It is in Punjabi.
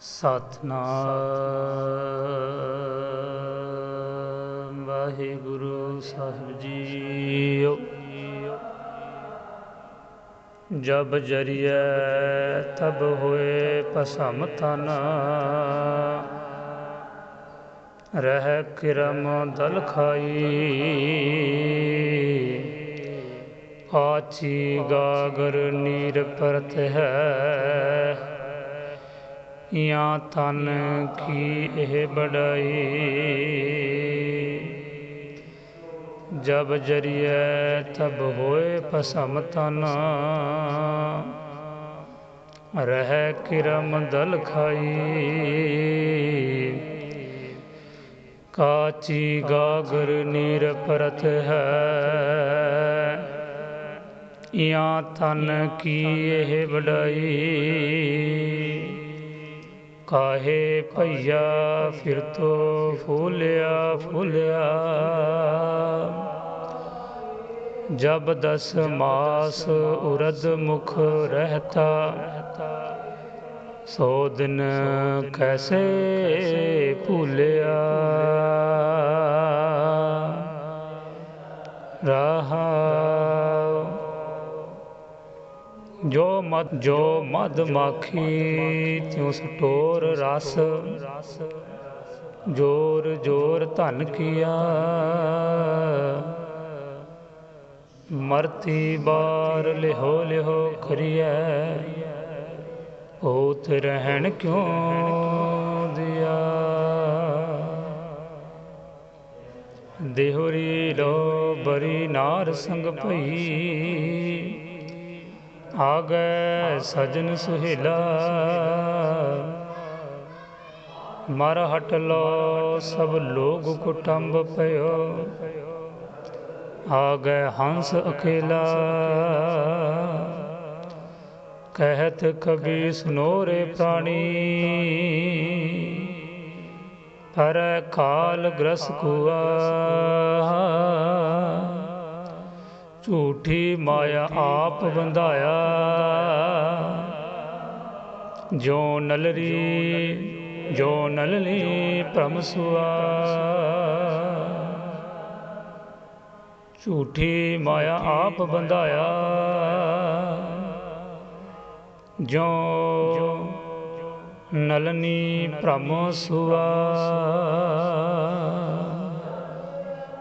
ਸਤਨਾਮ। ਵਾਹਿਗੁਰੂ ਸਾਹਿਬ ਜੀਓ। ਜਬ ਜਰੀਏ ਤਬ ਹੋਏ ਪਸਮ ਤਨ। ਰਹਿ ਕਿਰਮ ਦਲ ਖਾਈ। ਆਚੀ ਗਾਗਰ ਨੀਰ ਪਰਤ ਹੈ। ਜਾਂ ਤਨ ਕੀ ਇਹ ਬੜਾਈ। ਜਬ ਜਰੀਏ ਤਬ ਹੋਏ ਪਸਮ ਤਨ। ਰਹਿ ਕਿਰਮ ਦਲ ਖਾਈ। ਕਾਚੀ ਗਾਗਰ ਨੀਰ ਪਰਤ ਹੈ। ਜਾਂ ਤਨ ਕੀ ਇਹ ਵਡਾਈ ਕਾਹੇ ਭਈਆ? ਫਿਰ ਤੋ ਫੂਲਿਆ ਫੂਲਿਆ। ਜਬ ਦਸ ਮਾਸ ਉਰਦ ਮੁਖ ਰਹਤਾ, ਸੋ ਦਿਨ ਕੈਸੇ ਭੂਲਿਆ। ਰਹਾ ਜੋ ਮਦ ਜੋ ਮਦ ਮਾਖੀ, ਤਿਉ ਸਟੋਰ ਰਸ। ਜੋਰ ਜੋਰ ਧਨ ਕੀਆ। ਮਰਤੀ ਬਾਰ ਲਿਹੋ ਲਿਹੋ ਕਰੀਐ ਹੋਤ ਰਹਿਣ ਕਿਉ ਦਿਆ? ਦੇਹੁਰੀ ਲੋ ਬਰੀ ਨਾਰ ਸੰਗ ਭਈ। ਆਗੈ ਸਜਨ ਸੁਹੇਲਾ। ਮਰ ਹਟ ਲੋ ਸਭ ਲੋਗ ਕੁਟੰਬ ਪਇਓ ਆਗੈ ਹੰਸ ਅਕੇਲਾ। ਕਹਿਤ ਕਬੀ ਸੁਨੋਰੇ ਪ੍ਰਾਣੀ। ਪਰ ਕਾਲ ਗ੍ਰਸ ਕੁਆ। ਝੂਠੀ ਮਾਇਆ ਆਪ ਬੰਧਾਇਆ ਜੋ ਨਲਰੀ ਜੋ ਨਲਨੀ ਭ੍ਰਮ ਸੁਆ। ਝੂਠੀ ਮਾਇਆ ਆਪ ਬੰਧਾਇਆ ਜੋ ਨਲਨੀ ਭ੍ਰਮ ਸੁਆ।